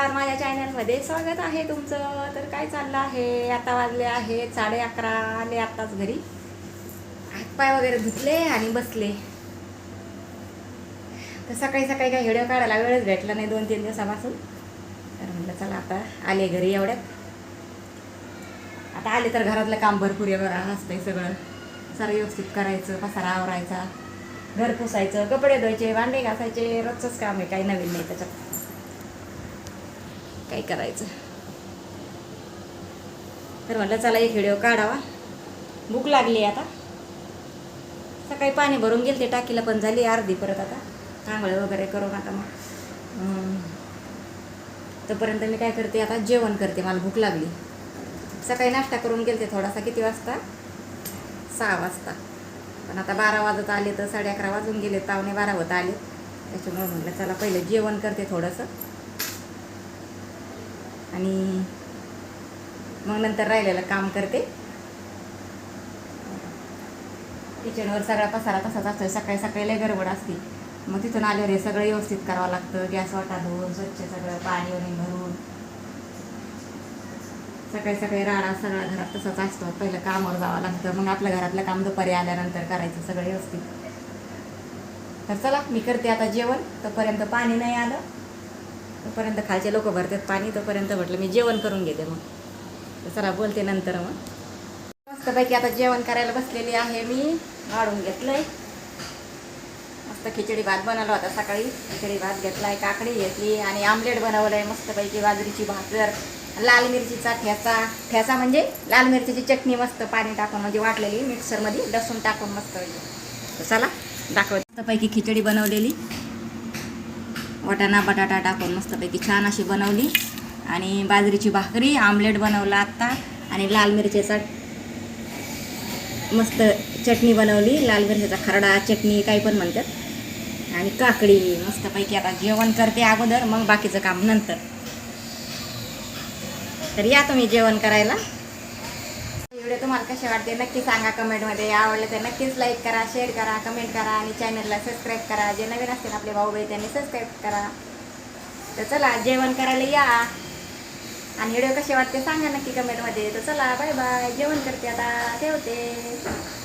नमस्कार माझ्या चॅनलमध्ये स्वागत आहे तुमचं. तर काय चाललं आहे? आता वाजले आहे साडे अकरा आले आत्ताच घरी. हातपाय वगैरे धुतले आणि बसले. तर सकाळी सकाळी काही व्हिडिओ काढायला वेळच भेटला नाही दोन तीन दिवसापासून. तर म्हटलं चला आता आले घरी एवढ्यात. आता आले तर घरातलं काम भरपूर आहे असतंय सगळं. सारं व्यवस्थित करायचं पसारा आवरायचा घर पुसायचं कपडे धुवायचे भांडे घासायचे रोजचंच काम आहे काही नवीन नाही त्याच्यात. काय करायचं? तर म्हटलं चला एक व्हिडिओ काढावा. भूक लागली आता. सकाळी पाणी भरून गेले ते टाकीला पण झाली अर्धी परत आता. आंघोळ वगैरे करून आता मग. तोपर्यंत मी काय करते आता जेवण करते मला भूक लागली. सकाळी नाश्ता करून गेलते थोडासा किती वाजता? सहा वाजता. पण आता बारा वाजत आले तर साडे अकरा वाजून गेले पावणे बारा होत आले. त्याच्यामुळे म्हटलं चला पहिलं जेवण करते थोडंसं. आणि मग नंतर राहिलेलं काम करते. किचनवर सगळा पसारा तसाच असतो सकाळी सकाळी लय गडबड असते. मग तिथून आल्यावर हे सगळं व्यवस्थित करावं लागतं. गॅस वाटा धुवून स्वच्छ सगळं पाणी वगैरे भरून. सकाळी सकाळी राडा सगळा घरात तसाच असतो. पहिलं कामावर जावं लागतं. मग आपल्या घरातलं काम दुपारी आल्यानंतर करायचं. सगळं व्यवस्थित. तर चला मी करते आता जेवण. तोपर्यंत पाणी नाही आलं. तोपर्यंत खालचे लोक भरतात पाणी तोपर्यंत म्हटलं मी जेवण करून घेते मग. चला बोलते नंतर मग. मस्तपैकी आता जेवण करायला बसलेली आहे मी. वाढून घेतलंय. मस्त खिचडी भात बनवला होता सकाळी. खिचडी भात घेतलाय काकडी घेतली आणि आमलेट बनवलंय मस्तपैकी बाजरीची भाकर लाल मिरचीचा ठेचा. ठेचा म्हणजे लाल मिरचीची चटणी मस्त पाणी टाकून म्हणजे वाटलेली मिक्सरमध्ये लसूण टाकून मस्त. चला दाखवत. मस्तपैकी खिचडी बनवलेली. वाटाणा बटाटा टाकून मस्तपैकी छान अशी बनवली. आणि बाजरीची भाकरी आमलेट बनवला आत्ता. आणि लाल मिरचीचा मस्त चटणी बनवली. लाल मिरचीचा खरडा चटणी काही पण म्हणतात. आणि काकडी मस्तपैकी आता जेवण करते अगोदर मग बाकीचं काम नंतर. तर या तुम्ही जेवण करायला. व्हिडिओ तुम्हाला कसे वाटते नक्की सांगा कमेंटमध्ये आवडलं तर नक्कीच लाईक करा शेअर करा कमेंट करा आणि चॅनलला सबस्क्राईब करा. जे नवीन असतील आपले भाऊ बहीण त्यांनी सबस्क्राईब करा. तर चला जेवण करायला या. आणि व्हिडिओ कसे वाटते सांगा नक्की कमेंटमध्ये तर चला बाय बाय जेवण करते आता. ठेवते.